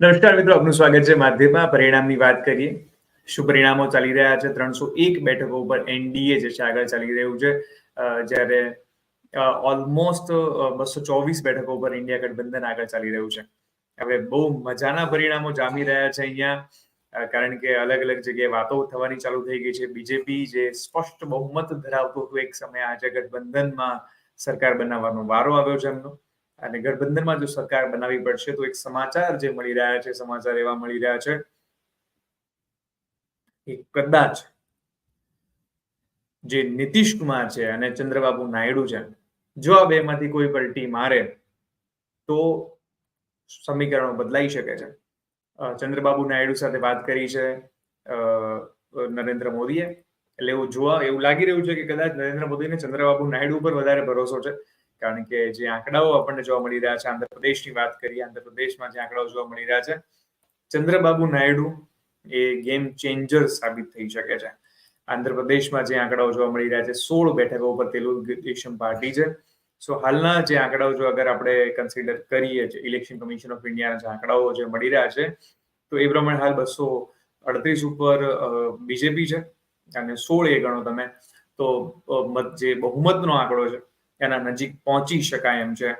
નમસ્કાર મિત્રો, આપનું સ્વાગત છે માધ્યમમાં. પરિણામની વાત કરીએ. શું પરિણામો ચાલી રહ્યા છે? ત્રણસો એક બેઠકો ઉપર એનડીએ જે છે આગળ ચાલી રહ્યું છે. જ્યારે ઓલમોસ્ટ બસો ચોવીસ બેઠકો ઉપર ઇન્ડિયા ગઠબંધન આગળ ચાલી રહ્યું છે. હવે બહુ મજાના પરિણામો જામી રહ્યા છે અહીંયા. કારણ કે અલગ અલગ જગ્યાએ વાતો થવાની ચાલુ થઈ ગઈ છે. બીજેપી જે સ્પષ્ટ બહુમત ધરાવતું હતું એક સમયે આજે ગઠબંધનમાં સરકાર બનાવવાનો વારો આવ્યો છે એમનો. અને ગઠબંધનમાં જો સરકાર બનાવવી પડશે, તો એક સમાચાર જે મળી રહ્યા છે, સમાચાર એવા મળી રહ્યા છે. કે કદાચ જે નીતિશ કુમાર છે અને ચંદ્રબાબુ નાયડુ છે, જો આ બેમાંથી કોઈ પલટી મારે, તો સમીકરણો બદલાઈ શકે છે. ચંદ્રબાબુ નાયડુ સાથે વાત કરી છે નરેન્દ્ર મોદીએ. એટલે એવું જોવા એવું લાગી રહ્યું છે કે કદાચ નરેન્દ્ર મોદીને ચંદ્રબાબુ નાયડુ ઉપર વધારે ભરોસો છે. કારણ કે જે આંકડાઓ આપણને જોવા મળી રહ્યા છે, આંધ્રપ્રદેશની વાત કરીએ, આંધ્રપ્રદેશમાં જે આંકડાઓ જોવા મળી રહ્યા છે, ચંદ્રબાબુ નાયડુ એ ગેમ ચેન્જર સાબિત થઈ શકે છે. આંધ્રપ્રદેશમાં જે આંકડાઓ જોવા મળી રહ્યા છે, સોળ બેઠકો ઉપર તેલુગુ દેશમ પાર્ટી છે. સો હાલના જે આંકડાઓ જો અગર આપણે કન્સિડર કરીએ ઇલેક્શન કમિશન ઓફ ઇન્ડિયાના જે આંકડાઓ જે મળી રહ્યા છે, તો એ પ્રમાણે હાલ બસો અડત્રીસ ઉપર બીજેપી છે અને સોળ એ ગણો તમે. તો જે બહુમતનો આંકડો છે એના નજીક પહોંચી શકાય એમ છે.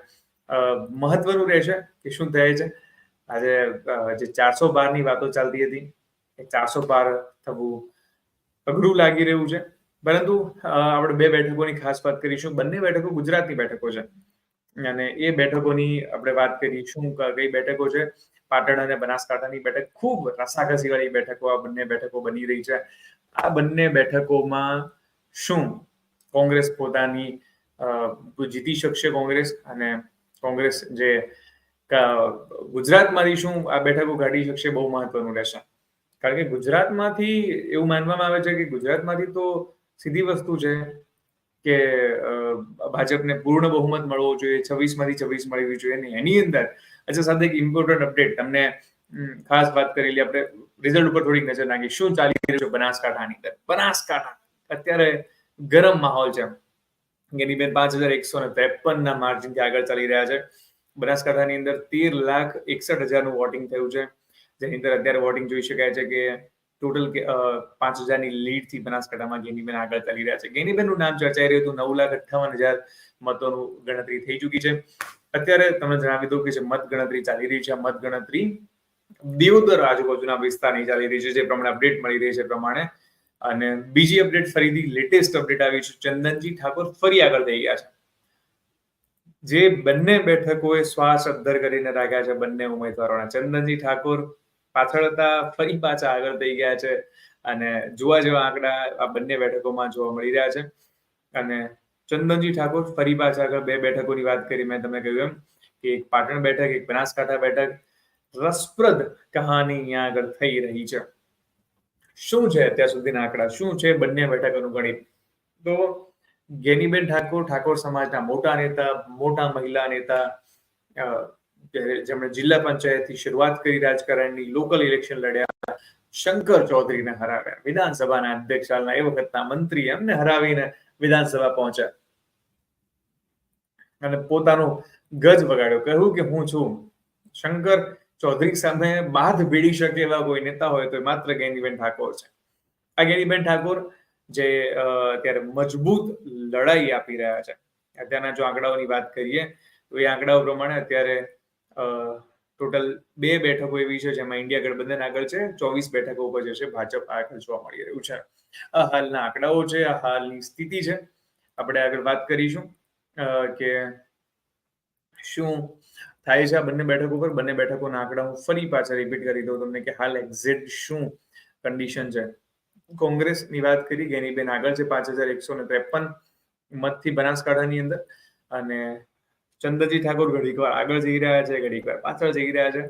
મહત્વનું રહેશે કે શું થાય છે? આજે જે ચારસો બારની વાતો ચાલતી હતી, એ ચારસો બાર થવું અઘરું લાગી રહ્યું છે. પરંતુ આપણે બે બેઠકોની ખાસ વાત કરીશું. બંને બેઠકો ગુજરાતની બેઠકો છે. અને એ બેઠકોની આપણે વાત કરીશું કઈ બેઠકો છે? પાટણ અને બનાસકાંઠાની બેઠક ખૂબ રસાકસી વાળી બેઠકો આ બંને બેઠકો બની રહી છે. આ બંને બેઠકોમાં શું? કોંગ્રેસ પોતાની જીતી શકશે કોંગ્રેસ અને કોંગ્રેસ જે ગુજરાતમાંથી શું આ બેઠકો કાઢી શકશે બહુ મહત્વનું રહેશે. કારણ કે ગુજરાતમાંથી એવું માનવામાં આવે છે કે ગુજરાતમાંથી તો સીધી વસ્તુ છે કે ભાજપને પૂર્ણ બહુમત મળવો જોઈએ છવ્વીસમાંથી છવ્વીસ મળવી જોઈએ ને એની અંદર અચ્છા, સાથે એક ઇમ્પોર્ટન્ટ અપડેટ તમને ખાસ વાત કરેલી આપણે રિઝલ્ટ ઉપર થોડી નજર નાખી શું ચાલી રહ્યું છે બનાસકાંઠાની અંદર? બનાસકાંઠા અત્યારે ગરમ માહોલ છે ગેનીબેન પાંચ હજાર એકસો ને ત્રેપન ના માર્જિનથી આગળ ચાલી રહ્યા છે. બનાસકાંઠાની અંદર તેર લાખ એકસઠ હજારનું વોટિંગ થયું છે. જેની અંદર અત્યારે વોટિંગ જોઈ શકાય છે કે ટોટલ પાંચ હજારની લીડથી બનાસકાંઠામાં ગેનીબેન આગળ ચાલી રહ્યા છે. ગેનીબેનનું નામ ચર્ચાઈ રહ્યું હતું. નવ લાખ અઠ્ઠાવન હજાર મતોનું ગણતરી થઈ ચૂકી છે. અત્યારે તમને જણાવી દઉં કે જે મત ગણતરી ચાલી રહી છે. મત ગણતરી દેવદર આજુબાજુના વિસ્તારની ચાલી રહી છે. જે પ્રમાણે અપડેટ મળી રહી છે પ્રમાણે. અને બીજી અપડેટ ફરીથી લેટેસ્ટ અપડેટ આવી છે. ચંદનજી ઠાકોર ફરી આગળ થઈ ગયા છે. જે બંને બેઠકોએ શ્વાસ અદ્ધર કરીને રાખ્યા છે, બંને ઉમેદવારોના. ચંદનજી ઠાકોર પાછળ હતા, ફરી પાછા આગળ થઈ ગયા છે અને જોવા જેવા આંકડા આ બંને બેઠકોમાં જોવા મળી રહ્યા છે. અને ચંદનજી ઠાકોર ફરી પાછા આગળ બે બેઠકોની વાત કરી, મેં તમે કહ્યું એમ કે એક પાટણ બેઠક, એક બનાસકાંઠા બેઠક. રસપ્રદ કહાની અહીંયા આગળ થઈ રહી છે. શું છે અત્યાર સુધીના આંકડા? શું છે બંને બેઠકોનું ગણિત? તો ગેનીબેન ઠાકોર ઠાકોર સમાજના મોટા નેતા, મોટા મહિલા નેતા જેમણે જિલ્લા પંચાયતથી શરૂઆત કરી રાજકારણની લોકલ ઇલેક્શન લડ્યા, શંકર ચૌધરીને હરાવ્યા. વિધાનસભાના અધ્યક્ષ હાલના એ વખતના મંત્રી એમને હરાવીને વિધાનસભા પહોંચ્યા. અને પોતાનો ગજ વગાડ્યો. કહ્યું કે હું છું શંકર ચૌધરી સામે બાદ ભીડી શકે એવા કોઈ નેતા હોય તો એ માત્ર ગેનીબેન ઠાકોર છે. આ ગેનીબેન ઠાકોર જે અત્યારે મજબૂત લડાઈ આપી રહ્યા છે. અત્યારના જો આંકડાઓની વાત કરીએ, તો એ આંકડાઓ પ્રમાણે અત્યારે ટોટલ બે બેઠકો એવી છે જેમાં ઇન્ડિયા ગઠબંધન આગળ છે, ચોવીસ બેઠકો ઉપર જે છે ભાજપ આગળ જોવા મળી રહ્યું છે. આ હાલના આંકડાઓ છે, આ હાલની સ્થિતિ છે. આપણે આગળ વાત કરીશું કે શું થાય છે આ બંને બેઠકો પર. બંને બેઠકોના આંકડા હું ફરી પાછા રિપીટ કરી દઉં તમને કે હાલ એક્ઝેક્ટ શું કન્ડિશન છે. કોંગ્રેસની વાત કરી, ગેનીબેન આગળ છે પાંચ હજાર એકસો ને ત્રેપન મતથી બનાસકાંઠાની અંદર. અને ચંદ્રજી ઠાકોર ઘડીક વાર આગળ જઈ રહ્યા છે, ઘડીક વાર પાછળ જઈ રહ્યા છે.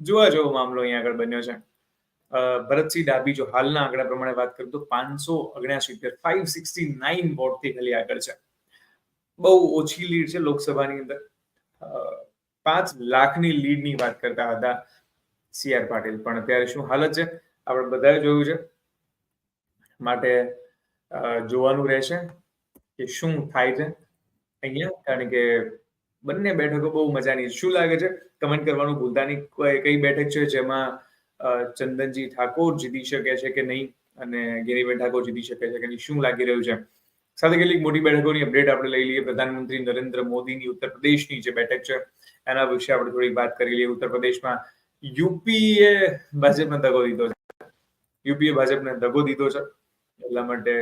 જોવા જેવો મામલો અહીંયા આગળ બન્યો છે. ભરતસિંહ ડાબી જો હાલના આંકડા પ્રમાણે વાત કરું તો પાંચસો અગણ્યાસી ફાઈવ સિક્સટી નાઇન વોટથી ખાલી આગળ છે. બહુ ઓછી લીડ છે લોકસભાની અંદર. પાંચ લાખની લીડની વાત કરતા હતા સી આર પાટીલ. પણ અત્યારે શું હાલત છે? આપણે બધાએ જોયું છે. માટે જોવાનું રહેશે કે શું થાય છે. અહીંયા કારણ કે બંને બેઠકો બહુ મજાની શું લાગે છે? કમેન્ટ કરવાનું ભૂલતા નહીં. કઈ બેઠક છે જેમાં ચંદનજી ઠાકોર જીતી શકે છે કે નહીં? અને ગિરીબેન ઠાકોર જીતી શકે છે કે નહીં? શું લાગી રહ્યું છે? સાથે કેટલીક મોટી બેઠકોની અપડેટ આપણે લઈ લઈએ. પ્રધાનમંત્રી નરેન્દ્ર મોદીની ઉત્તર પ્રદેશની જે બેઠક છે, એના વિશે આપણે થોડી વાત કરી લઈએ. ઉત્તર પ્રદેશમાં યુપીએ ભાજપને દગો દીધો છે. યુપીએ ભાજપને દગો દીધો છે. એટલા માટે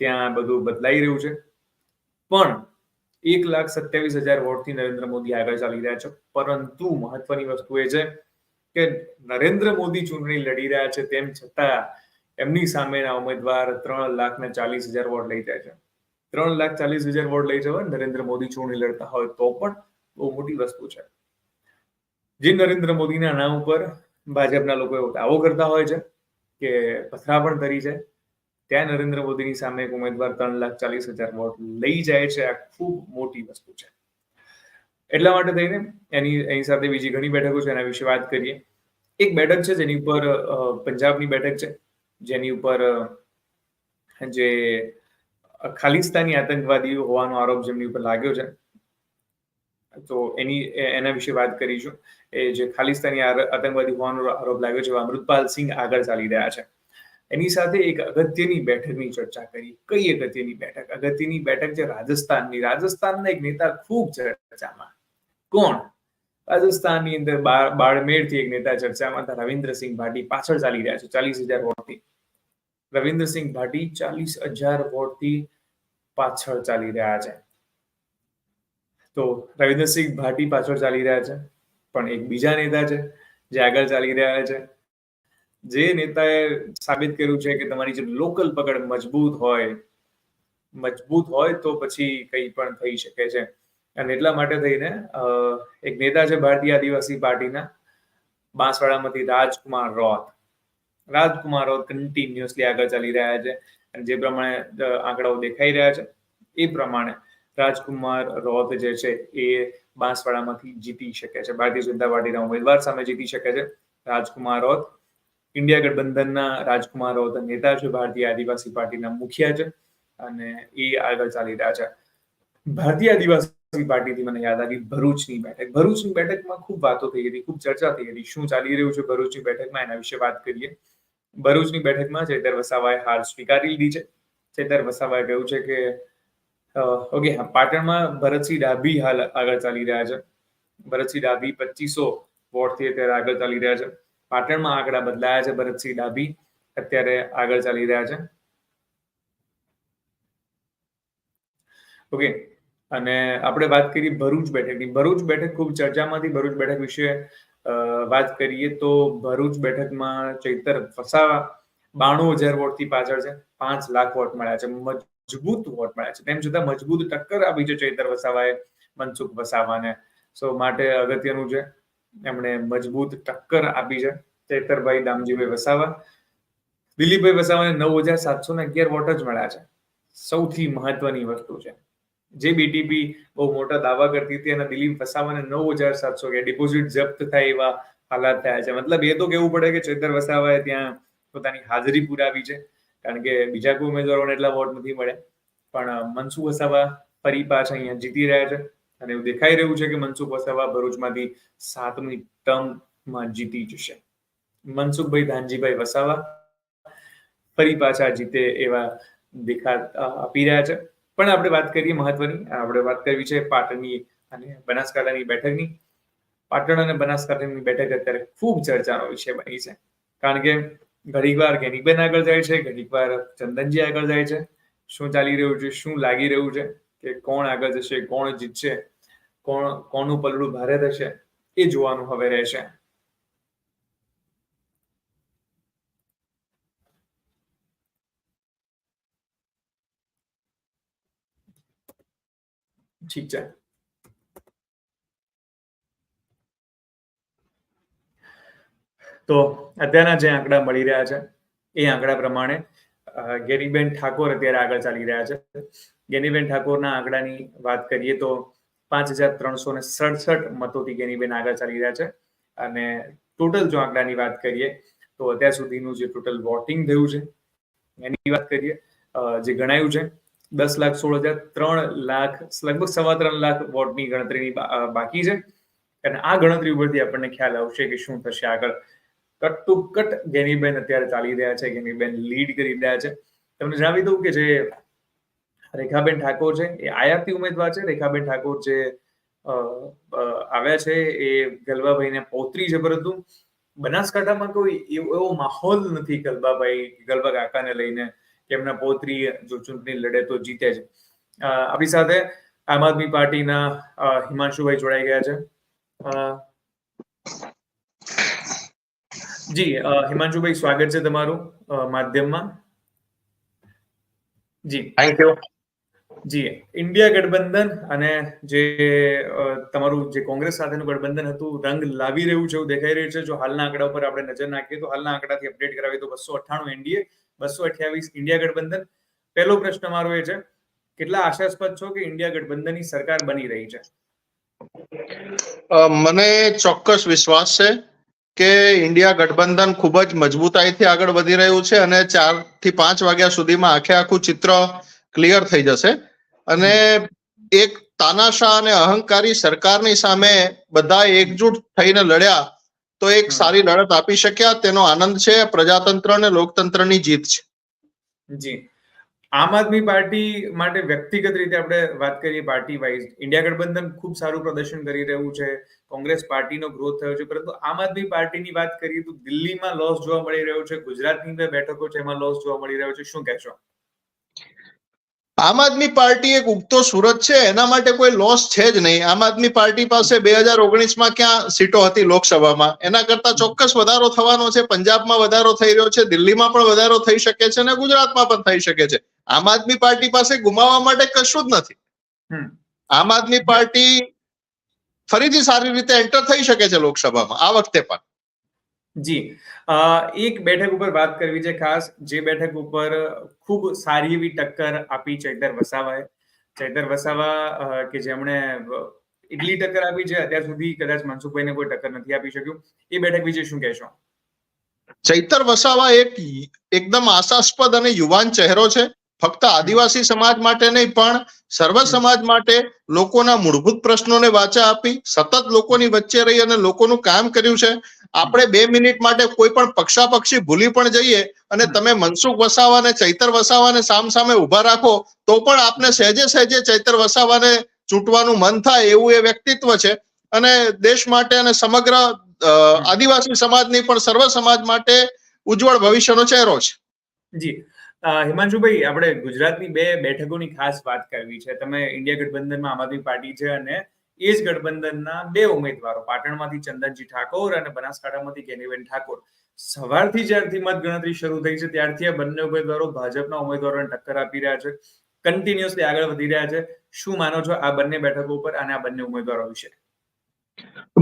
ત્યાં બધું બદલાઈ રહ્યું છે. પણ એક લાખ સત્યાવીસ હજાર વોટથી નરેન્દ્ર મોદી આગળ ચાલી રહ્યા છે. પરંતુ મહત્વની વસ્તુ એ છે કે નરેન્દ્ર મોદી ચૂંટણી લડી રહ્યા છે તેમ છતાં એમની સામેના ઉમેદવાર ત્રણ લાખ ને ચાલીસ હજાર વોટ લઈ જાય છે. ત્રણ લાખ ચાલીસ હજાર વોટ લઈ જવા નરેન્દ્ર મોદી ચૂંટણી લડતા હોય તો પણ બહુ મોટી વસ્તુ છે. જે નરેન્દ્ર મોદીના નામ ઉપર ભાજપના લોકો એવો દાવો કરતા હોય છે કે પથરાપણ કરી છે. ત્યાં નરેન્દ્ર મોદીની સામે એક ઉમેદવાર ત્રણ લાખ ચાલીસ હજાર વોટ લઈ જાય છે. આ ખૂબ મોટી વસ્તુ છે. એટલા માટે થઈને એની એની સાથે બીજી ઘણી બેઠકો છે. એના વિશે વાત કરીએ. એક બેઠક છે જેની ઉપર પંજાબની બેઠક છે. જેની ઉપર જે ખાલિસ્તાની આતંકવાદી હોવાનો આરોપ જેમની ઉપર લાગ્યો છે. તો એની એના વિશે વાત કરીશું. એ જે ખાલિસ્તાની આતંકવાદી હોવાનો આરોપ લાગ્યો છે અમૃતપાલ સિંહ આગળ ચાલી રહ્યા છે. એની સાથે એક અગત્યની બેઠકની ચર્ચા કરી. કઈ અગત્યની બેઠક? અગત્યની બેઠક છે રાજસ્થાનની. રાજસ્થાનના એક નેતા ખૂબ ચર્ચામાં. કોણ? રાજસ્થાનની અંદર બાળમેરથી એક નેતા ચર્ચામાં હતા. રવિન્દ્રસિંહ ભાટી પાછળ ચાલી રહ્યા છે. ચાલીસ હજાર વોટથી રવિન્દ્રસિંહ ભાટી ચાલીસ હજાર વોટથી પાછળ ચાલી રહ્યા છે. તો રવિન્દ્રસિંહ ભાટી પાછળ ચાલી રહ્યા છે, પણ એક બીજા નેતા છે, જે આગળ ચાલી રહ્યા છે. જે નેતાએ સાબિત કર્યું છે કે તમારી જે લોકલ પકડ મજબૂત હોય મજબૂત હોય તો પછી કંઈ પણ થઈ શકે છે. અને એટલા માટે થઈને એક નેતા છે ભારતીય આદિવાસી પાર્ટીના, બાંસવાડામાંથી રાજકુમાર રોથ રાજકુમાર કન્ટિન્યુઅસલી આગળ ચાલી રહ્યા છે અને જે પ્રમાણે આંકડાઓ દેખાઈ રહ્યા છે, એ પ્રમાણે રાજકુમાર રોથ જે છે એ બાંસવાડામાંથી જીતી શકે છે. ભારતીય જનતા પાર્ટીના ઉમેદવાર સામે જીતી શકે છે. રાજકુમાર રોથ ઇન્ડિયા ગઠબંધનના રાજકુમાર રોથ નેતા છે. ભારતીય આદિવાસી પાર્ટીના મુખિયા છે અને એ આગળ ચાલી રહ્યા છે. ભારતીય આદિવાસી પાર્ટીથી મને યાદ આવી ભરૂચની બેઠક. ભરૂચની બેઠકમાં ખૂબ વાતો થઈ હતી, ખૂબ ચર્ચા થઈ હતી. શું ચાલી રહ્યું છે ભરૂચની બેઠકમાં? એના વિશે વાત કરીએ. ભરૂચની બેઠકમાં ચેતર વસાવાએ હાર સ્વીકારી લીધી છે. ચેતર વસાવાએ કહ્યું છે કે ઓકે પાટણમાં ભરતસિંહ ડાભી હાલ આગળ ચાલી રહ્યા છે. ભરતસિંહ ડાભી પચીસો વોટથી અત્યારે આગળ ચાલી રહ્યા છે. પાટણમાં આંકડા બદલાયા છે ભરતસિંહ ડાભી અત્યારે આગળ ચાલી રહ્યા છે. ઓકે, અને આપણે વાત કરી ભરૂચ બેઠકની. ભરૂચ બેઠક ખૂબ ચર્ચામાંથી ભરૂચ બેઠક વિશે વાત કરીએ તો ભરૂચ બેઠકમાં ચૈતર વસાવા બાણું હજાર વોટથી પાછળ છે. પાંચ લાખ વોટ મળ્યા છે. મજબૂત વોટ મળ્યા છે. તેમ છતાં મજબૂત ટક્કર આપી છે ચૈતર વસાવાએ, મનસુખ વસાવાને. સો માટે અગત્યનું છે, એમણે મજબૂત ટક્કર આપી છે ચેતરભાઈ દામજીભાઈ વસાવા. દિલીપભાઈ વસાવાને નવ હજાર સાતસો ને અગિયાર વોટ જ મળ્યા છે. સૌથી મહત્વની વસ્તુ છે. જે બીટીપી બહુ મોટા દાવા કરતી હતી અને દિલીપ વસાવાને નવ હજાર સાતસો કે ડિપોઝિટ જપ્ત થાય એવા હાલાત થયા છે. મતલબ એ તો કેવું પડે કે ચેતર વસાવાએ ત્યાં પોતાની હાજરી પુરાવી છે. કારણ કે બીજા કોઈ ઉમેદવારોને એટલા વોટ નથી મળ્યા. પણ મનસુખ વસાવા ફરી પાછા અહીંયા જીતી રહ્યા છે. અને એવું દેખાઈ રહ્યું છે કે મનસુખ વસાવા ભરૂચમાંથી સાતમી ટર્મમાં જીતી જશે. મનસુખભાઈ ધાનજીભાઈ વસાવા ફરી પાછા જીતે એવા દેખા આપી રહ્યા છે. પણ આપણે વાત કરીએ મહત્વની. આપણે વાત કરવી છે પાટણની અને બનાસકાંઠાની બેઠકની. પાટણ અને બનાસકાંઠાની બેઠક અત્યારે ખૂબ ચર્ચાનો વિષય બની છે. કારણ કે ઘણીક વાર ગેનીબેન આગળ જાય છે ઘણીક વાર ચંદનજી આગળ જાય છે. શું ચાલી રહ્યું છે? શું લાગી રહ્યું છે? કે કોણ આગળ જશે? કોણ જીતશે? કોણ, કોનું પલડું ભારે થશે? એ જોવાનું હવે રહેશે. ઠીક છે તો અત્યારના જે આંકડા મળી રહ્યા છે એ આંકડા પ્રમાણે ગેરીબેન ઠાકોર અત્યારે આગળ ચાલી રહ્યા છે ગેનીબેન ઠાકોરના આંકડાની વાત કરીએ તો પાંચ હજાર ત્રણસો ને સડસઠ મતોથી ગેનીબેન આગળ ચાલી રહ્યા છે અને ટોટલ જો આંકડાની વાત કરીએ તો અત્યાર સુધીનું જે ટોટલ વોટિંગ થયું છે એની વાત કરીએ જે ગણાયું છે દસ લાખ, સોળ હજાર, ત્રણ લાખ, લગભગ સવા ત્રણ લાખ વોટની ગણતરીની બાકી છે. અને આ ગણતરી ઉપરથી આપણને ખ્યાલ આવશે કે શું થશે આગળ. કટ ટુ કટ ગેનીબેન અત્યારે ચાલી રહ્યા છે, ગેનીબેન લીડ કરી રહ્યા છે. તમને જણાવી દઉં કે જે રેખાબેન ઠાકોર છે, એ આયાતી ઉમેદવાર છે. રેખાબેન ઠાકોર જે આવ્યા છે, એ ગલબાભાઈને પૌત્રી છે પરંતુ બનાસકાંઠામાં કોઈ એવો માહોલ નથી ગલબાભાઈ ગલબા કાકાને લઈને. કે એમના પૌત્રી જો ચૂંટણી લડે તો જીતે છે. આપણી સાથે આમ આદમી પાર્ટીના હિમાંશુભાઈ જોડાઈ ગયા છે. જી હિમાંશુભાઈ, સ્વાગત છે તમારું માધ્યમમાં. જી. થેન્ક યુ જી, ઇન્ડિયા ગઠબંધન અને જે તમારું જે કોંગ્રેસ સાથેનું ગઠબંધન હતું, રંગ લાવી રહ્યું છે એવું દેખાઈ રહ્યું છે. જો હાલના આંકડા ઉપર આપણે નજર નાખીએ તો હાલના આંકડાથી અપડેટ કરાવીએ તો બસો અઠ્ઠાણું એનડીએ, બસો અઠ્યાવીસ ઇન્ડિયા ગઠબંધન. પહેલો પ્રશ્ન મારો એ છે, કેટલા આશાસ્પદ છો કે ઇન્ડિયા ગઠબંધનની સરકાર બની રહી છે? મને ચોક્કસ વિશ્વાસ છે કે ઇન્ડિયા ગઠબંધન ખૂબ જ મજબૂતાઈથી આગળ વધી રહ્યું છે અને ચારથી પાંચ વાગ્યા સુધીમાં આખે આખું ચિત્ર ક્લિયર થઈ જશે. અને એક તાનાશાહ અને અહંકારી સરકારની સામે બધા એકજૂટ થઈને લડ્યા તો એક સારી લડત આપી શક્યા તેનો આનંદ છે પ્રજાતંત્ર અને લોકતંત્રની જીત છે. જી. આમ આદમી પાર્ટી માટે વ્યક્તિગત રીતે આપણે વાત કરીએ પાર્ટી વાઇઝ ઇન્ડિયા ગઠબંધન ખૂબ સારું પ્રદર્શન કરી રહ્યું છે કોંગ્રેસ પાર્ટીનો ગ્રોથ થયો છે પરંતુ આમ આદમી પાર્ટીની વાત કરીએ તો દિલ્હીમાં લોસ જોવા મળી રહ્યો છે ગુજરાતની બે બેઠકો છે એમાં લોસ જોવા મળી રહ્યો છે શું કહેશો? આમ આદમી પાર્ટી એક ઉગતો સુરત છે એના માટે કોઈ લોસ છે જ નહીં. આમ આદમી પાર્ટી પાસે બે હજાર ઓગણીસમાં ક્યાં સીટો હતી લોકસભામાં? એના કરતા ચોક્કસ વધારો થવાનો છે. પંજાબમાં વધારો થઈ રહ્યો છે દિલ્હીમાં પણ વધારો થઈ શકે છે અને ગુજરાતમાં પણ થઈ શકે છે. આમ આદમી પાર્ટી પાસે ગુમાવવા માટે કશું જ નથી. આમ આદમી પાર્ટી ફરીથી સારી રીતે એન્ટર થઈ શકે છે લોકસભામાં આ વખતે પણ. જી. એક બેઠક ઉપર વાત કરવી છે ખાસ. જે બેઠક ઉપર ખૂબ સારી એવી ટક્કર આપી ચૈતર વસાવાએ. ચૈતર વસાવા કે જેમણે ઇડલી ટક્કર આપી છે, અત્યાર સુધી કદાચ મનસુખભાઈને કોઈ ટક્કર નથી આપી શક્યું. એ બેઠક વિશે શું કહેશો? ચૈતર વસાવા એક એકદમ આશાસ્પદ અને યુવાન ચહેરો છે. ફક્ત આદિવાસી સમાજ માટે નહીં, પણ સર્વ સમાજ માટે લોકોના મૂળભૂત પ્રશ્નોને વાચા આપી, સતત લોકોની વચ્ચે રહી અને લોકોનું કામ કર્યું છે. આપણે બે મિનિટ માટે કોઈ પણ પક્ષાપક્ષી ભૂલી પણ જઈએ અને તમે મનસુખ વસાવા અને ચૈતર વસાવાને સામ સામે ઊભા રાખો, તો પણ આપને સહેજે સહેજે ચૈતર વસાવાને ચૂંટવાનું મન થાય એવું એ વ્યક્તિત્વ છે. અને દેશ માટે અને સમગ્ર આદિવાસી સમાજની પણ સર્વ સમાજ માટે ઉજ્જવળ ભવિષ્યનો ચહેરો છે. જી. હિમાંશુભાઈ, આપણે ગુજરાતની બે બેઠકોની ખાસ વાત કરવી છે. તમે ઇન્ડિયા ગઠબંધનમાં આમ આદમી પાર્ટી છે અને એ જ ગઠબંધનના બે ઉમેદવારો, પાટણમાંથી ચંદનજી ઠાકોર અને બનાસકાંઠામાંથી કેનીબેન ઠાકોર. સવારથી જ્યારથી મતગણતરી શરૂ થઈ છે, ત્યારથી આ બંને ઉમેદવારો ભાજપના ઉમેદવારોને ટક્કર આપી રહ્યા છે. કન્ટિન્યુઅસલી આગળ વધી રહ્યા છે. શું માનો છો આ બંને બેઠકો ઉપર અને આ બંને ઉમેદવારો વિશે?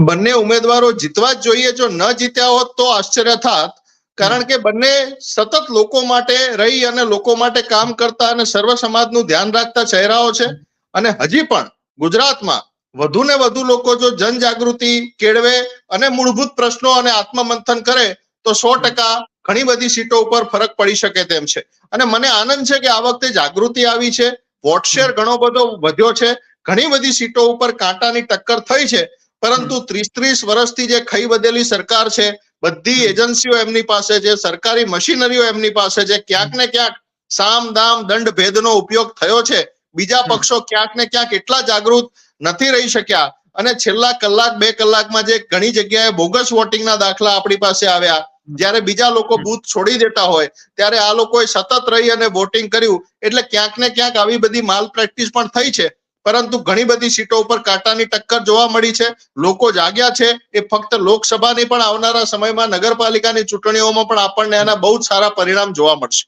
બંને ઉમેદવારો જીતવા જ જોઈએ. જો ન જીત્યા હોત તો આશ્ચર્ય થાત. કારણ કે બંને સતત લોકો માટે રહી અને લોકો માટે કામ કરતા અને સર્વ સમાજનું ધ્યાન રાખતા ચહેરાઓ છે. અને હજી પણ ગુજરાતમાં વધુ ને વધુ લોકો જો જનજાગૃતિ કેળવે અને મૂળભૂત પ્રશ્નો અને આત્મમંથન કરે, તો સો ટકા ઘણી બધી સીટો ઉપર ફરક પડી શકે તેમ છે. અને મને આનંદ છે કે આ વખતે જાગૃતિ આવી છે વોટશેર ઘણો બધો વધ્યો છે, ઘણી બધી સીટો ઉપર કાંટાની ટક્કર થઈ છે, પરંતુ ત્રીસ ત્રીસ વર્ષથી જે ખઈ વધેલી સરકાર છે બધી એજન્સીઓ એમની પાસે છે, સરકારી મશીનરીઓ એમની પાસે છે. ક્યાંક ને ક્યાંક સામ, દામ, દંડ, ભેદનો ઉપયોગ થયો છે. બીજા પક્ષો ક્યાંક ને ક્યાંક એટલા જાગૃત નથી રહી શક્યા. અને છેલ્લા કલાક, બે કલાકમાં જે ઘણી જગ્યાએ બોગસ વોટિંગના દાખલા આપણી પાસે આવ્યા. જ્યારે બીજા લોકો. બૂથ છોડી દેતા હોય, ત્યારે આ લોકોએ સતત રહી અને વોટિંગ કર્યું. એટલે ક્યાંક ને ક્યાંક આવી બધી માલ પ્રેક્ટિસ પણ થઈ છે. પરંતુ ઘણી બધી સીટો ઉપર કાંટાની ટક્કર જોવા મળી છે. લોકો જાગ્યા છે. એ ફક્ત લોકસભાની પણ આવનારા સમયમાં નગરપાલિકાની ચૂંટણીઓમાં પણ આપણને આના બહુ જ સારા પરિણામ જોવા મળશે.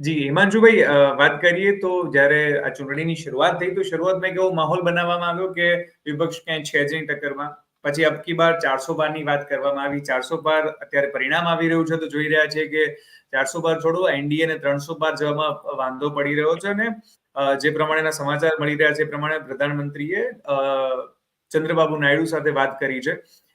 જી, હિમાંશુભાઈ વાત કરીએ તો જ્યારે આ ચૂંટણીની શરૂઆત થઈ, તો શરૂઆતમાં એક એવો માહોલ બનાવવામાં આવ્યો કે વિપક્ષ ક્યાંય છે જ નહીં ટક્કરમાં. પછી અબકી બાર ચારસો બારની વાત કરવામાં આવી. ચારસો બાર અત્યારે પરિણામ આવી રહ્યું છે. તો જોઈ રહ્યા છે કે ચારસો બાર છોડો એનડીએ ને ત્રણસો બાર જવામાં વાંધો પડી રહ્યો છે અને જે પ્રમાણેના સમાચાર મળી રહ્યા છે એ પ્રમાણે પ્રધાનમંત્રીએ ચંદ્રબાબુ નાયડુ સાથે વાત કરી છે.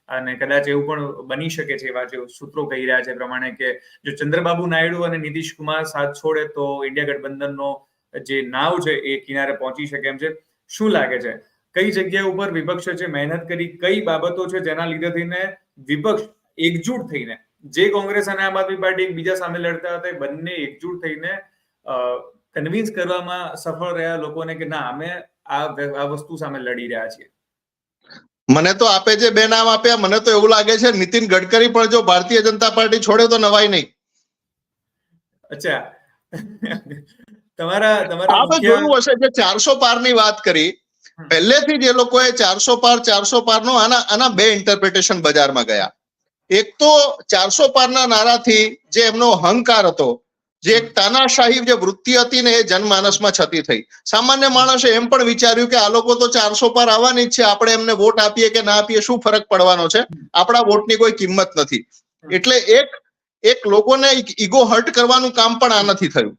અને કદાચ એવું પણ બની શકે છે એવા જે સૂત્રો કહી રહ્યા છે પ્રમાણે કે જો ચંદ્રબાબુ નાયડુ અને નીતિશ કુમાર સાથ છોડે તો ઇન્ડિયા ગઠબંધનનો જે નાવ છે એ કિનારે પહોંચી શકે એમ છે. શું લાગે છે? કઈ જગ્યા ઉપર વિપક્ષે છે મહેનત કરી, કઈ બાબતો છે જેના લીધે થઈને વિપક્ષ એકજૂટ થઈને, જે કોંગ્રેસ અને આમ આદમી પાર્ટી એકબીજા સામે લડતા હતા બંને એકજૂટ થઈને કન્વિન્સ કરવામાં સફળ રહ્યા લોકોને કે ના અમે આ આ વસ્તુ સામે લડી રહ્યા છીએ? મને તો આપે જે બે નામ આપ્યા મને તો એવું લાગે છે નીતિન ગડકરી પણ જો ભારતીય જનતા પાર્ટી છોડે તો નવાઈ નહીં. અચ્છા. તમારા તમારા આપણે જોયું હશે જે ચારસો પારની વાત કરી. પહેલેથી જ લોકોએ ચારસો પાર ચારસો પાર નો આના આના બે ઇન્ટરપ્રિટેશન બજારમાં ગયા. એક તો ચારસો પારના નારાથી જે એમનો અહંકાર હતો જે એક તાનાશાહી જે વૃત્તિ હતી ને એ જનમાનસમાં છતી થઈ. સામાન્ય માણસે એમ પણ વિચાર્યું કે આ લોકો તો ચારસો પર આવવાની જ છે આપણે એમને વોટ આપીએ કે ના આપીએ શું ફરક પડવાનો છે? આપણા વોટની કોઈ કિંમત નથી. એટલે એક એક લોકોને ઈગો હર્ટ કરવાનું કામ પણ આ નથી થયું.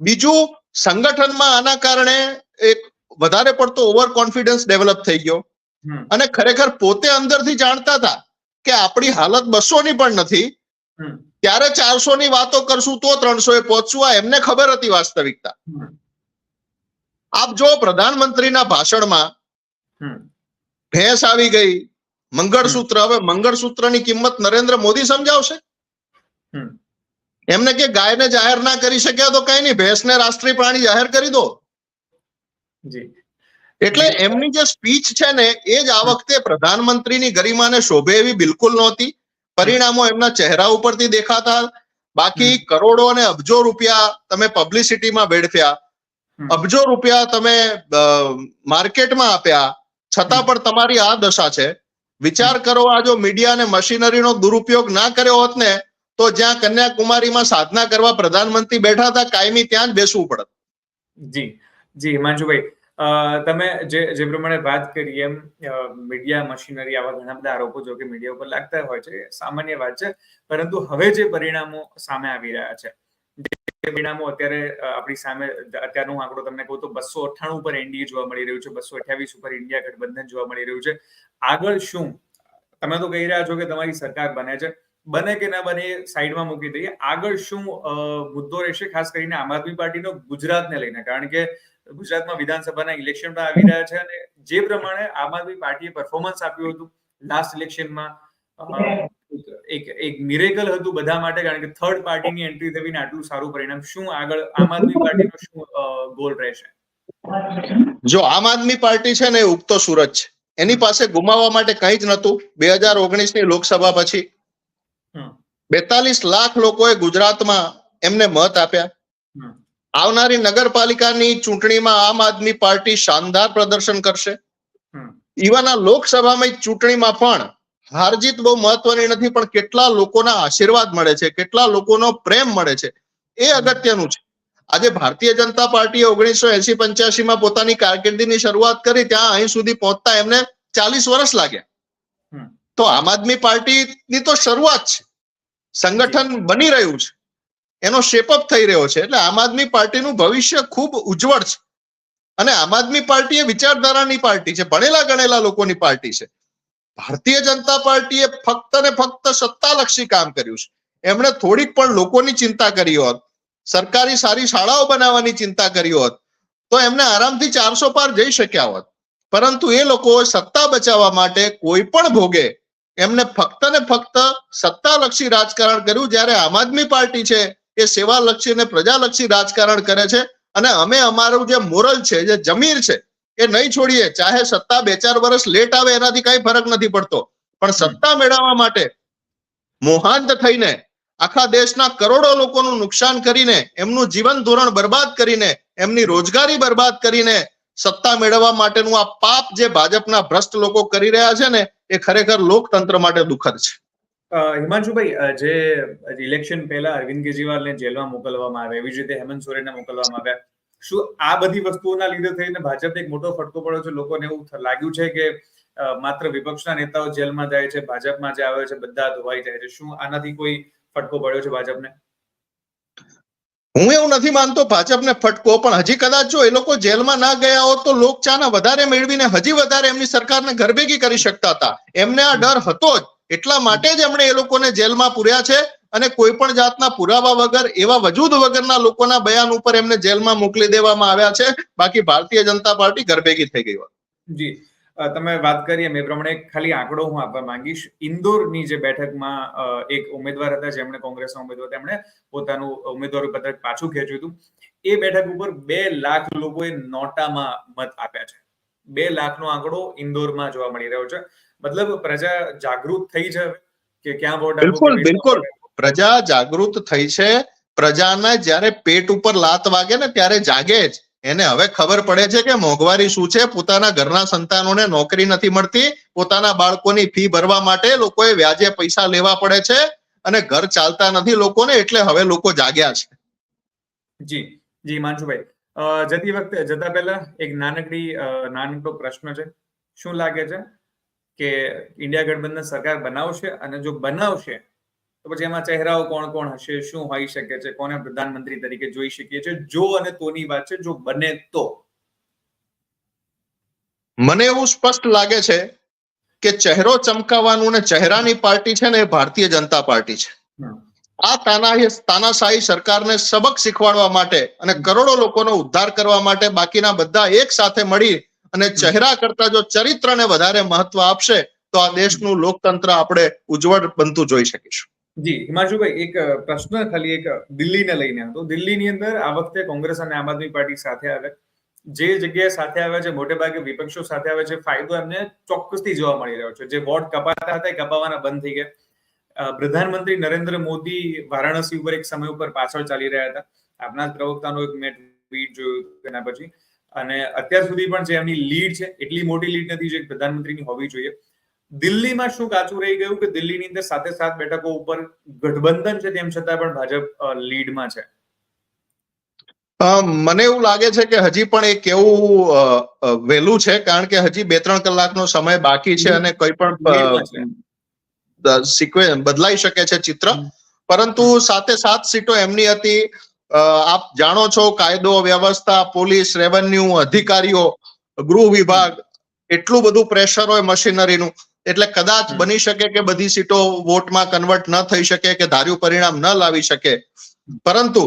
બીજું સંગઠનમાં આના કારણે એક વધારે પડતો ઓવર કોન્ફિડન્સ ડેવલપ થઈ ગયો. અને ખરેખર પોતે અંદરથી જાણતા હતા કે આપણી હાલત બસો ની પણ નથી. ત્યારે ચારસો ની વાતો કરશું તો ત્રણસો એ પહોંચવું આ એમને ખબર હતી વાસ્તવિકતા. આપ જો પ્રધાનમંત્રીના ભાષણમાં. ભેંસ આવી ગઈ મંગળસૂત્ર હવે મંગળસૂત્રની કિંમત નરેન્દ્ર મોદી સમજાવશે. એમને કે ગાયને જાહેર ના કરી શક્યા તો કઈ નહીં ભેંસને રાષ્ટ્રીય પ્રાણી જાહેર કરી દો. જી. એટલે એમની જે સ્પીચ છે ને એ જ આ વખતે પ્રધાનમંત્રીની ગરિમાને શોભે એવી બિલકુલ નહોતી. પરિણામો એમના ચહેરા ઉપરથી દેખાતા. બાકી કરોડો અને અબજો રૂપિયા તમે પબ્લિસિટીમાં વેડફ્યા. અબજો રૂપિયા તમે માર્કેટમાં આપ્યા. છતાં પણ તમારી આ દશા છે. વિચાર કરો આ જો મીડિયા અને મશીનરીનો દુરુપયોગ ના કર્યો હોત ને તો જ્યાં કન્યાકુમારીમાં સાધના કરવા પ્રધાનમંત્રી બેઠા હતા કાયમી ત્યાં જ બેસવું પડત. જી જી હિમાંશુભાઈ અ, તમે જે જે પ્રમાણે વાત કરી એમ મીડિયા મશીનરી આવા ઘણા બધા આરોપો જો કે મીડિયા ઉપર લાગતા હોય છે સામાન્ય વાત છે. પરંતુ હવે જે પરિણામો સામે આવી રહ્યા છે પરિણામો અત્યારે આપણી સામે અત્યારનો આંકડો તમને કહું તો બસો અઠ્ઠાણું ઉપર એનડીએ જોવા મળી રહ્યું છે, બસો અઠ્યાવીસ ઉપર ઇન્ડિયા ગઠબંધન જોવા મળી રહ્યું છે. આગળ શું? તમે તો કહી રહ્યા છો કે તમારી સરકાર બને છે. બને કે ના બને સાઈડમાં મૂકી દઈએ. આગળ શું મુદ્દો રહેશે, ખાસ કરીને આમ આદમી પાર્ટીનો ગુજરાતને લઈને. કારણ કે ગુજરાતમાં વિધાનસભાના ઇલેક્શન પણ આવી રહ્યા છે અને જે પ્રમાણે આમ આદમી પાર્ટીએ પરફોર્મન્સ આપ્યું હતું લાસ્ટ ઇલેક્શનમાં એક એક મિરેકલ હતું બધા માટે કારણ કે થર્ડ પાર્ટીની એન્ટ્રી થઈને આટલું સારું પરિણામ. શું આગળ આમ આદમી પાર્ટીનો શું ગોલ રહેશે? જો આમ આદમી પાર્ટી છે ને ઉગતો સુરજ છે. એની પાસે ગુમાવવા માટે કંઈ જ નહોતું. બે હજાર ઓગણીસની લોકસભા પછી બેતાલીસ લાખ લોકોએ ગુજરાતમાં એમને મત આપ્યા. આવનારી નગરપાલિકાની ચૂંટણીમાં આમ આદમી પાર્ટી શાનદાર પ્રદર્શન કરશે. ઇવન આ લોકસભામાં ચૂંટણીમાં પણ હાર જીત બહુ મહત્વની નથી પણ કેટલા લોકોના આશીર્વાદ મળે છે કેટલા લોકોનો પ્રેમ મળે છે એ અગત્યનું છે. આજે ભારતીય જનતા પાર્ટીએ ઓગણીસો એસી પંચ્યાસી માં પોતાની કારકિર્દીની શરૂઆત કરી ત્યાં અહીં સુધી પહોંચતા એમને ચાલીસ વર્ષ લાગ્યા. તો આમ આદમી પાર્ટીની તો શરૂઆત છે. સંગઠન બની રહ્યું છે. એનો શેપઅપ થઈ રહ્યો છે. એટલે આમ આદમી પાર્ટીનું ભવિષ્ય ખૂબ ઉજ્જવળ છે. અને આમ આદમી પાર્ટી એ વિચારધારાની પાર્ટી છે. ભણેલા ગણેલા લોકોની પાર્ટી છે. ભારતીય જનતા પાર્ટીએ ફક્ત ને ફક્ત સત્તાલક્ષી કામ કર્યું છે. એમણે થોડીક પણ લોકોની ચિંતા કરી હોત, સરકારી સારી શાળાઓ બનાવવાની ચિંતા કરી હોત, તો એમને આરામથી ચારસો પાર જઈ શક્યા હોત. પરંતુ એ લોકો સત્તા બચાવવા માટે કોઈ પણ ભોગે એમને ફક્ત ને ફક્ત સત્તાલક્ષી રાજકારણ કર્યું. જ્યારે આમ આદમી પાર્ટી છે એ સેવાલક્ષી અને પ્રજાલક્ષી રાજકારણ કરે છે. અને અમે અમારું જે મોરલ છે, જે જમીર છે, એ નહીં છોડીએ. ચાહે સત્તા બે ચાર વર્ષ લેટ આવે એનાથી કઈ ફરક નથી પડતો. પણ સત્તા મેળવવા માટે મોહાંત થઈને, આખા દેશના કરોડો લોકોનું નુકસાન કરીને, એમનું જીવન ધોરણ બરબાદ કરીને, એમની રોજગારી બરબાદ કરીને સત્તા મેળવવા માટેનું આ પાપ જે ભાજપના ભ્રષ્ટ લોકો કરી રહ્યા છે ને, એ ખરેખર લોકતંત્ર માટે દુઃખદ છે. હિમાંશુભાઈ જે ઇલેક્શન પહેલા અરવિંદ કેજરીવાલને જેલમાં મોકલવામાં આવે એવી રીતે હેમંત સોરેનને મોકલવામાં આવ્યા. શું આ બધી વસ્તુઓના લીધે થઈને ભાજપને એક મોટો ફટકો પડ્યો છે? લોકોને એવું લાગ્યું છે કે માત્ર વિપક્ષના નેતાઓ જેલમાં જાય છે, ભાજપમાં જે આવે છે, બધા ધોવાઈ જાય છે? શું આનાથી કોઈ ફટકો પડ્યો છે ભાજપને? હું એવું નથી માનતો ભાજપને ફટકો, પણ હજી કદાચ જો એ લોકો જેલમાં ના ગયા હોત તો લોકચાના વધારે મેળવીને હજી વધારે એમની સરકારને ઘરભેગી કરી શકતા હતા. એમને આ ડર હતો જ. એટલા માટે જ એમણે એ લોકોને જેલમાં પૂર્યા છે અને કોઈ પણ જાતના પુરાવા વગર, એવા વજૂદ વગરના લોકોના બયાન ઉપર એમને જેલમાં મોકલી દેવામાં આવ્યા છે. બાકી ભારતીય જનતા પાર્ટી ઘરભેગી થઈ ગઈ હોત. જી. તમે વાત કરી એમ એ પ્રમાણે ખાલી આંકડો હું આપવા માંગીશ. ઇન્દોરની જે બેઠકમાં એક ઉમેદવાર હતા જેમણે કોંગ્રેસના ઉમેદવાર, તેમણે પોતાનું ઉમેદવારી પત્રક પાછું ખેંચ્યું હતું. એ બેઠક ઉપર બે લાખ લોકોએ નોટામાં મત આપ્યા છે. બે લાખનો આંકડો ઇન્દોરમાં જોવા મળી રહ્યો છે. મતલબ પ્રજા જાગૃત થઈ છે કે ક્યાં વોટ બિલકુલ, બિલકુલ. પ્રજા જાગૃત થઈ છે. પ્રજાને જ્યારે પેટ ઉપર લાત વાગે ને ત્યારે જાગે જ. એને હવે ખબર પડે છે કે મોંઘવારી શું છે? પોતાના ઘરના સંતાનોને નોકરી નથી મળતી. પોતાના બાળકોની ફી ભરવા માટે લોકોએ વ્યાજે પૈસા લેવા પડે છે અને ઘર ચાલતા નથી લોકોને એટલે હવે લોકો જાગ્યા છે. જી જી માનસુભાઈ જતી વખતે જતા પહેલા એક નાનકડી નાનકડો પ્રશ્ન છે. શું લાગે છે? કે ઇન્ડિયા ગઠબંધન સરકાર બનાવશે અને જો બનાવશે તો પછી એમાં ચહેરાઓ કોણ કોણ હશે શું હોઈ શકે છે કોને પ્રધાનમંત્રી તરીકે જોઈ શકીએ છીએ જો અને તોની વાત છે જો બને તો મને એવું સ્પષ્ટ લાગે છે કે ચહેરો ચમકાવવાનું ને ચહેરાની પાર્ટી છે ને એ ભારતીય જનતા પાર્ટી છે. આ તાના તાનાશાહી સરકારને સબક શીખવાડવા માટે અને કરોડો લોકોનો ઉદ્ધાર કરવા માટે બાકીના બધા એક સાથે મળી અને ચહેરા કરતા જો ચરિત્રને વધારે મહત્વ આપશે તો આ દેશનું લોકતંત્ર આપણે ઉજ્જવળ બનતું જોઈ શકીશું. જી હિમાંશુભાઈ એક પ્રશ્ન ખાલી એક દિલ્હીને લઈને હતો દિલ્હીની અંદર આ વખતે કોંગ્રેસ અને આમ આદમી પાર્ટી સાથે આવે. જે જગ્યાએ સાથે આવ્યા છે મોટે ભાગે વિપક્ષો સાથે આવે છે ફાયદો એમને ચોક્કસથી જોવા મળી રહ્યો છે. જે વોટ કપાતા હતા એ કપાવાના બંધ થઈ ગયા. પ્રધાનમંત્રી નરેન્દ્ર મોદી વારાણસી ઉપર એક સમય ઉપર પાછળ ચાલી રહ્યા હતા. આપના જ પ્રવક્તાનો એક મેં ટ્વીટ જોયું એના પછી. અને અત્યાર સુધી પણ જે એમની લીડ છે એટલી મોટી લીડ નથી જે પ્રધાનમંત્રીની હોવી જોઈએ. દિલ્હીમાં શું કાચું રહી ગયું કે દિલ્હીની અંદર સાથે સાત બેઠકો ઉપર ગઠબંધન છે તેમ છતાં પણ ભાજપ લીડમાં છે? મને એવું લાગે છે કે હજી પણ એક એવું અ, વહેલું છે કારણ કે હજી બે ત્રણ કલાકનો સમય બાકી છે અને કોઈ. પણ સિક્વે બદલાઈ શકે છે ચિત્ર. પરંતુ સાથે સાત સીટો એમની હતી. આપ જાણો છો કાયદો વ્યવસ્થા પોલીસ રેવન્યુ અધિકારીઓ ગૃહ વિભાગ એટલું બધું પ્રેશર હોય મશીનરીનું એટલે કદાચ બની શકે કે બધી સીટો વોટમાં કન્વર્ટ ન થઈ શકે કે ધાર્યું પરિણામ ન લાવી શકે. પરંતુ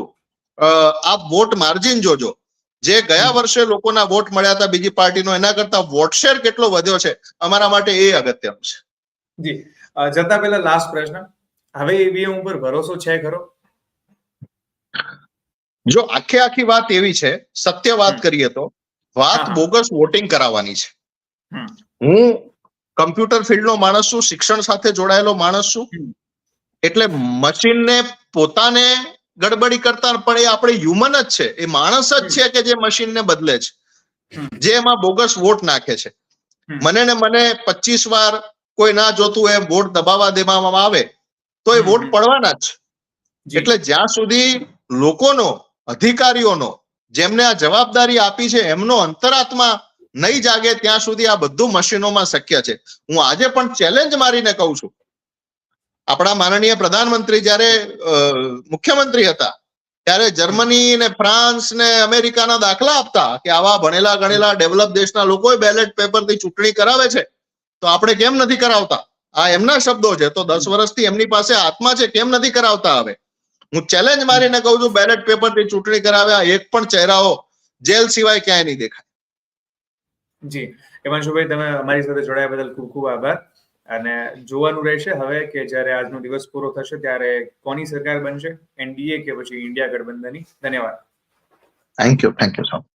આપ વોટ માર્જિન જોજો. જે ગયા વર્ષે લોકોના વોટ મળ્યા હતા બીજી પાર્ટીનો એના કરતા વોટ શેર કેટલો વધ્યો છે અમારા માટે એ અગત્યનું છે. જી. જતા પહેલા લાસ્ટ પ્રશ્ન. હવે ઈવીએમ ઉપર ભરોસો છે ખરો? જો આખે આખી વાત એવી છે સત્ય વાત કરીએ તો વાત. બોગસ વોટિંગ કરાવવાની છે. હું કમ્પ્યુટર ફિલ્ડનો માણસ છું શિક્ષણ સાથે જોડાયેલો માણસ છું એટલે મશીનને પોતાને ગડબડી કરતા પણ એ આપણે હ્યુમન જ છે. એ માણસ જ છે કે જે મશીનને બદલે છે. જે એમાં બોગસ વોટ નાખે છે. મને ને મને પચીસ વાર કોઈ ના જોતું એમ વોટ દબાવવા દેવામાં આવે તો એ વોટ પડવાના જ. એટલે જ્યાં સુધી લોકોનો અધિકારીઓનો, જેમને આ જવાબદારી આપી છે, એમનો અંતરાત્મા નહીં જાગે ત્યાં સુધી આ બધું મશીનોમાં શક્ય છે. હું આજે પણ ચેલેન્જ મારીને કહું છું. આપણા માનનીય પ્રધાનમંત્રી જ્યારે મુખ્યમંત્રી હતા, ત્યારે જર્મની ને ફ્રાન્સ ને અમેરિકાના દાખલા આપતા કે આવા ભણેલા ગણેલા ડેવલપ દેશના લોકો બેલેટ પેપરથી ચૂંટણી કરાવે છે, તો આપણે કેમ નથી કરાવતા? આ એમના શબ્દો છે, તો દસ વર્ષથી એમની પાસે આત્મા છે, કેમ નથી કરાવતા હવે? હું ચેલેન્જ મારીને કહું છું બેલેટ પેપરથી ચૂંટણી કરાવ્યા એક પણ ચહેરાઓ જેલ સિવાય ક્યાંય નહીં દેખાય. જી. હિમાંશુભાઈ તમે અમારી સાથે જોડાયા બદલ ખૂબ ખૂબ આભાર. અને જોવાનું રહેશે હવે કે જ્યારે આજનો દિવસ પૂરો થશે ત્યારે કોની સરકાર બનશે? એનડીએ કે પછી ઇન્ડિયા ગઠબંધનની? ધન્યવાદ. Thank you thank you so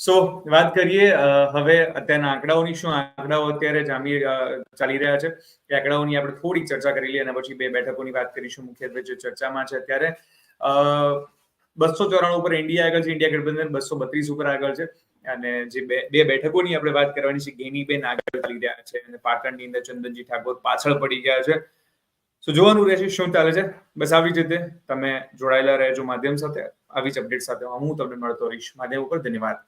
so વાત કરીએ હવે અત્યારના આંકડાઓની શું આંકડાઓ અત્યારે જામી ચાલી રહ્યા છે? એ આંકડાઓની આપણે થોડી ચર્ચા કરી લઈએ અને પછી બે બેઠકોની વાત કરીશું મુખ્યત્વે જે ચર્ચામાં છે અત્યારે. બસો ચોરાણું ઉપર ઇન્ડિયા આગળ છે, ઇન્ડિયા ગઠબંધન બસો બત્રીસ ઉપર આગળ છે. અને જે બે બેઠકોની આપણે વાત કરવાની છે, ગેનીબેન આગળ ચાલી રહ્યા છે અને પાટણની અંદર ચંદનજી ઠાકોર પાછળ પડી ગયા છે. સો જોવાનું રહેશે શું ચાલે છે? બસ આવી જ રીતે તમે જોડાયેલા રહેજો માધ્યમ સાથે. આવી જ અપડેટ સાથે હું તમને મળતો રહીશ. માધ્યમ ઉપર ધન્યવાદ.